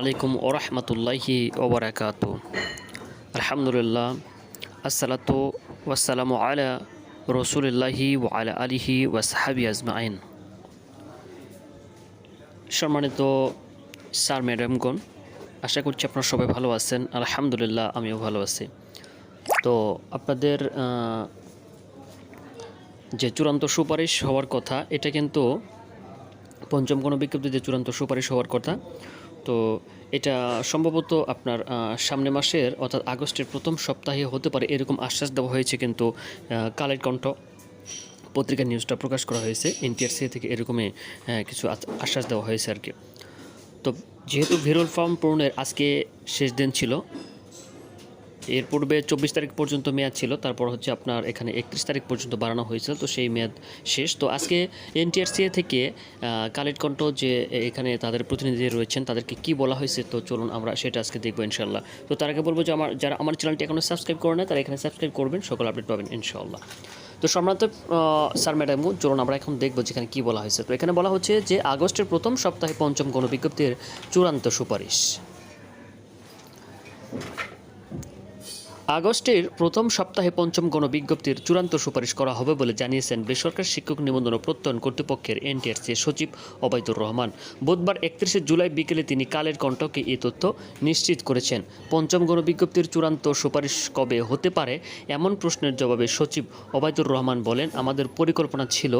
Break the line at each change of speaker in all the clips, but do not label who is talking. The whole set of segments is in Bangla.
আলাইকুম ওরহমতুল্লাহি ওবরাকাত। আলহামদুলিল্লাহ, আসসালাতু ওয়াসালামু আলা রসুলিল্লাহি ও আলা আলিহি ওয়াসাহাবি আজমাইন। সম্মানিত স্যার, ম্যাডামগণ, আশা করছি আপনারা সবাই ভালো আছেন। আলহামদুলিল্লাহ, আমিও ভালো আছি। তো আপনাদের যে চূড়ান্ত সুপারিশ হওয়ার কথা, এটা কিন্তু পঞ্চম কোনো বিজ্ঞপ্তিতে চূড়ান্ত সুপারিশ হওয়ার কথা তো এটা সম্ভবত আপনার সামনে মাসের অর্থাৎ আগস্টের প্রথম সপ্তাহে হতে পারে, এরকম আশ্বাস দেওয়া হয়েছে কিন্তু কালের কণ্ঠ পত্রিকা নিউজটা প্রকাশ করা হয়েছে, এনটিআরসি থেকে এরকমই কিছু আশ্বাস দেওয়া হয়েছে আর কি। তো যেহেতু ভেরোল ফর্ম পূরণের আজকে শেষ দিন ছিল এর পূর্বে চব্বিশ তারিখ পর্যন্ত মেয়াদ ছিল, তারপর হচ্ছে আপনার এখানে একত্রিশ তারিখ পর্যন্ত বাড়ানো হয়েছিল, তো সেই মেয়াদ শেষ। তো আজকে এনটিআরসিএ থেকে কালেক্ট কণ্ঠ যে এখানে তাদের প্রতিনিধি রয়েছেন, তাদেরকে কি বলা হয়েছে, তো চলুন আমরা সেটা আজকে দেখব ইনশাল্লাহ তো তার আগে বলব যে আমার, যারা আমার চ্যানেলটি এখনও সাবস্ক্রাইব করে না তারা এখানে সাবস্ক্রাইব করবেন, সকল আপডেট পাবেন ইনশাল্লাহ তো সম্রাট স্যার ম্যাডামু চলুন আমরা এখন দেখব যেখানে কি বলা হয়েছে। তো এখানে বলা হচ্ছে যে, আগস্টের প্রথম সপ্তাহে পঞ্চম গণবিজ্ঞপ্তির চূড়ান্ত সুপারিশ। আগস্টের প্রথম সপ্তাহে পঞ্চম গণবিজ্ঞপ্তির চূড়ান্ত সুপারিশ করা হবে বলে জানিয়েছেন বেসরকারি শিক্ষক নিবন্ধন ও প্রত্যয়ন কর্তৃপক্ষের এনটিআরসি সচিব অবায়দুর রহমান। বুধবার একত্রিশে জুলাই বিকেলে তিনি কালের কণ্ঠকে এই তথ্য নিশ্চিত করেছেন। পঞ্চম গণবিজ্ঞপ্তির চূড়ান্ত সুপারিশ কবে হতে পারে এমন প্রশ্নের জবাবে সচিব অবায়দুর রহমান বলেন, আমাদের পরিকল্পনা ছিল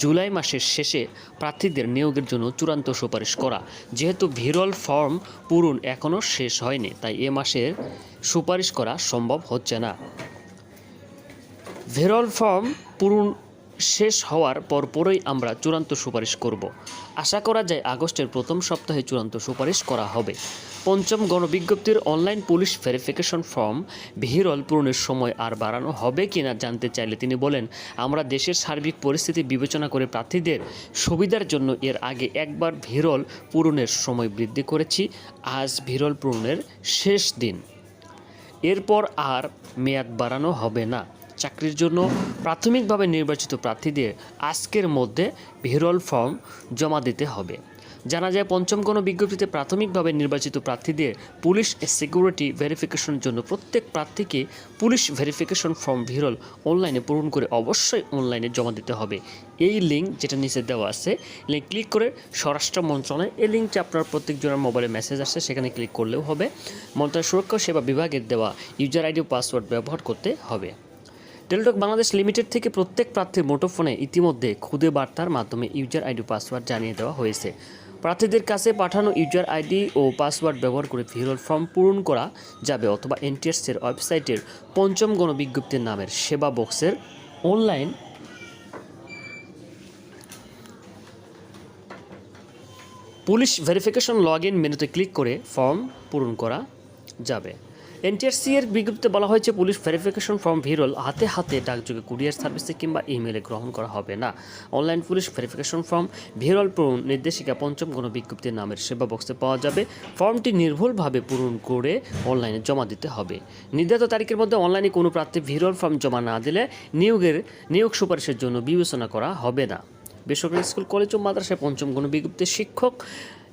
জুলাই মাসের শেষে প্রার্থীদের নিয়োগের জন্য চূড়ান্ত সুপারিশ করা। যেহেতু ভিরল ফর্ম পূরণ এখনও শেষ হয়নি, তাই এ মাসের সুপারিশ করা সম্ভব হচ্ছে না। ভেরল ফর্ম পূরণ শেষ হওয়ার পরপরই আমরা চূড়ান্ত সুপারিশ করব। আশা করা যায় আগস্টের প্রথম সপ্তাহে চূড়ান্ত সুপারিশ করা হবে। পঞ্চম গণবিজ্ঞপ্তির অনলাইন পুলিশ ভেরিফিকেশন ফর্ম ভিরল পূরণের সময় আর বাড়ানো হবে কিনা জানতে চাইলে তিনি বলেন, আমরা দেশের সার্বিক পরিস্থিতি বিবেচনা করে প্রার্থীদের সুবিধার জন্য এর আগে একবার ভিরল পূরণের সময় বৃদ্ধি করেছি। আজ ভিরল পূরণের শেষ দিন। এরপর আর মেয়াদ বাড়ানো হবে না। চাকরির জন্য প্রাথমিকভাবে নির্বাচিত প্রার্থীদের আজকের মধ্যে ভিরল ফর্ম জমা দিতে হবে। জানা যায় পঞ্চম কোনো বিজ্ঞপ্তিতে প্রাথমিকভাবে নির্বাচিত প্রার্থীদের পুলিশ সিকিউরিটি ভেরিফিকেশনের জন্য প্রত্যেক প্রার্থীকে পুলিশ ভেরিফিকেশন ফর্ম ভিরল অনলাইনে পূরণ করে অবশ্যই অনলাইনে জমা দিতে হবে। এই লিঙ্ক যেটা নিচে দেওয়া আছে, লিঙ্ক ক্লিক করে স্বরাষ্ট্র মন্ত্রণালয়, এই লিঙ্কটি আপনার প্রত্যেকজনের মোবাইলে মেসেজ আসছে, সেখানে ক্লিক করলেও হবে। মন্ত্রণালয় সুরক্ষা সেবা বিভাগের দেওয়া ইউজার আইডি ও পাসওয়ার্ড ব্যবহার করতে হবে। টেলিটক বাংলাদেশ লিমিটেড থেকে প্রত্যেক প্রার্থীর মুঠোফোনে ইতিমধ্যে খুদে বার্তার মাধ্যমে ইউজার আইডি পাসওয়ার্ড জানিয়ে দেওয়া হয়েছে। প্রার্থীদের কাছে পাঠানো ইউজার আইডি ও পাসওয়ার্ড ব্যবহার করে ভিরল ফর্ম পূরণ করা যাবে অথবা এনটিএসের ওয়েবসাইটের পঞ্চম গণবিজ্ঞপ্তির নামের সেবা বক্সের online police verification log in মেনুতে ক্লিক করে ফর্ম পূরণ করা যাবে। এনটিআরসি এর বিজ্ঞপ্তিতে বলা হয়েছে, পুলিশ ভেরিফিকেশন ফর্ম ভিরল হাতে হাতে ডাকযোগে কুরিয়ার সার্ভিসে কিংবা ইমেলে গ্রহণ করা হবে না। অনলাইন পুলিশ ভেরিফিকেশন ফর্ম ভিরল পূরণ নির্দেশিকা পঞ্চম কোনো বিজ্ঞপ্তির নামের সেবা বক্সে পাওয়া যাবে। ফর্মটি নির্ভুলভাবে পূরণ করে অনলাইনে জমা দিতে হবে। নির্ধারিত তারিখের মধ্যে অনলাইনে কোনো প্রার্থী ভিরল ফর্ম জমা না দিলে নিয়োগের নিয়োগ সুপারিশের জন্য বিবেচনা করা হবে না। বেসরকারি স্কুল, কলেজ ও মাদ্রাসায় পঞ্চম গণবিজ্ঞপ্তি শিক্ষক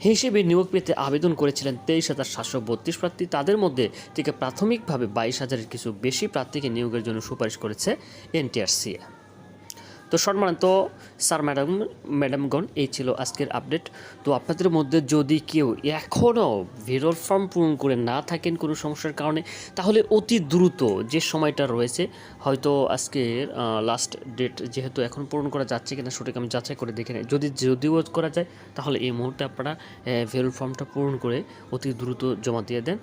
হিসেবে নিয়োগ পেতে আবেদন করেছিলেন তেইশ হাজার সাতশো বত্রিশ প্রার্থী। তাদের মধ্যে থেকে প্রাথমিকভাবে বাইশ হাজারের কিছু বেশি প্রার্থীকে নিয়োগের জন্য সুপারিশ করেছে এনটিআরসিএ তো সম্মানিত স্যার ম্যাডাম, ম্যাডামগণ, এই ছিল আজকের আপডেট। তো আপনাদের মধ্যে যদি কেউ এখনও ভিরল ফর্ম পূরণ করে না থাকেন কোনো সমস্যার কারণে, তাহলে অতি দ্রুত যে সময়টা রয়েছে, হয়তো আজকের লাস্ট ডেট যেহেতু এখন পূরণ করা যাচ্ছে কিনা সেটাকে আমি যাচাই করে দেখে নিই। যদি, যদিও করা যায়, তাহলে এই মুহূর্তে আপনারা ভিরল ফর্মটা পূরণ করে অতি দ্রুত জমা দিয়ে দেন।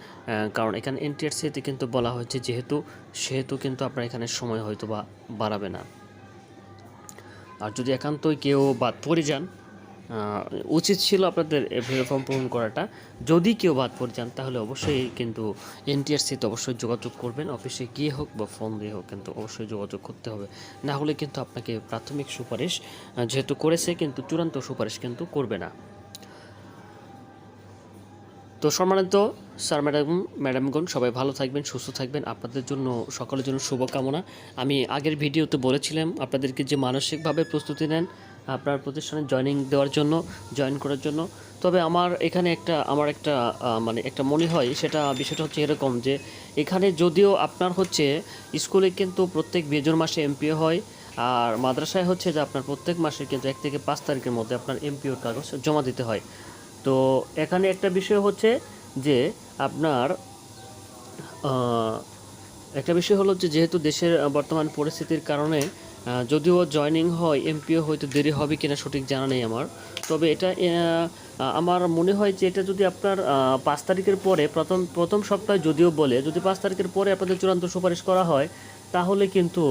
কারণ এখানে এনটিআরসিতে কিন্তু বলা হয়েছে, যেহেতু, সেহেতু কিন্তু আপনার এখানে সময় হয়তো বা বাড়াবে না। আর যদি একান্তই কেউ বাদ পড়ে যান উচিত ছিল আপনাদের ফর্ম পূরণ করাটা। যদি কেউ বাদ পড়ে যান, তাহলে অবশ্যই কিন্তু এনটিআরসিতে অবশ্যই যোগাযোগ করবেন। অফিসে গিয়ে হোক বা ফোন দিয়ে হোক, কিন্তু অবশ্যই যোগাযোগ করতে হবে। না হলে কিন্তু আপনাকে প্রাথমিক সুপারিশ যেহেতু করেছে, কিন্তু চূড়ান্ত সুপারিশ কিন্তু করবে না। তো সম্মানিত স্যার, ম্যাডাম, ম্যাডামগণ, সবাই ভালো থাকবেন, সুস্থ থাকবেন। আপনাদের জন্য, সকলের জন্য শুভকামনা। আমি আগের ভিডিওতে বলেছিলাম, আপনাদেরকে যে মানসিকভাবে প্রস্তুতি নেন, আপনার প্রতিষ্ঠানে জয়েনিং দেওয়ার জন্য জয়েন করার জন্য। তবে আমার এখানে একটা, আমার একটা মানে একটা মনে হয়, সেটা, বিষয়টা হচ্ছে এরকম যে, এখানে যদিও আপনার হচ্ছে স্কুলে কিন্তু প্রত্যেক বেজন মাসে এমপিও হয়, আর মাদ্রাসায় হচ্ছে যে আপনার প্রত্যেক মাসে কিন্তু এক থেকে পাঁচ তারিখের মধ্যে আপনার এমপিওর কাগজ জমা দিতে হয়। তো এখানে একটা বিষয় হচ্ছে যে আপনার একটা বিষয় হলো যে যেহেতু দেশের বর্তমান পরিস্থিতির কারণে যদিও জয়েনিং হয়, এমপিও হয়তো দেরি হবে কিনা সঠিক জানা নেই আমার। তবে এটা আমার মনে হয় যে এটা যদি আপনার পাঁচ তারিখের পরে, প্রথম প্রথম সপ্তাহে যদিও বলে, যদি পাঁচ তারিখের পরে আপনাদের চূড়ান্ত সুপারিশ করা হয়, তাহলে কিন্তু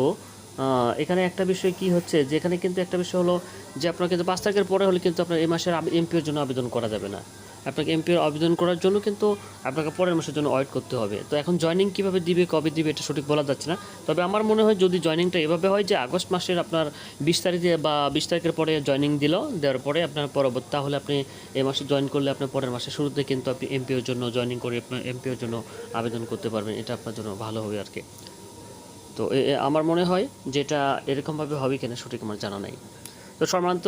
এখানে একটা বিষয় কি হচ্ছে? যে এখানে কিন্তু একটা বিষয় হলো যে আপনার কিন্তু পাঁচ তারিখের পরে হলে কিন্তু আপনার এই মাসের এমপিওর জন্য আবেদন করা যাবে না। আপনাকে এমপিওর আবেদন করার জন্য কিন্তু আপনাকে পরের মাসের জন্য ওয়েট করতে হবে। তো এখন জয়েনিং কীভাবে দিবে, কবে দিবে, এটা সঠিক বলা যাচ্ছে না। তবে আমার মনে হয় যদি জয়েনিংটা এভাবে হয় যে আগস্ট মাসের আপনার বিশ তারিখে বা বিশ তারিখের পরে জয়েনিং দিল, দেওয়ার পরে আপনার পরবর্তী তাহলে আপনি এই মাসে জয়েন করলে আপনার পরের মাসের শুরুতে কিন্তু আপনি এমপিওর জন্য জয়েনিং করে আপনার এমপিওর জন্য আবেদন করতে পারবেন। এটা আপনার জন্য ভালো হবে আর কি। তো আমার মনে হয় যেটা এরকমভাবে হবে কিনা সঠিক আমার জানা নাই। তো সম্মানিত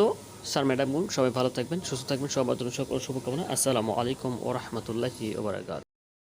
স্যার, ম্যাডাম সবাই ভালো থাকবেন, সুস্থ থাকবেন, সবার জন্য সকল শুভকামনা। আসসালামু আলাইকুম ও রহমতুল্লাহি ওবরাকাত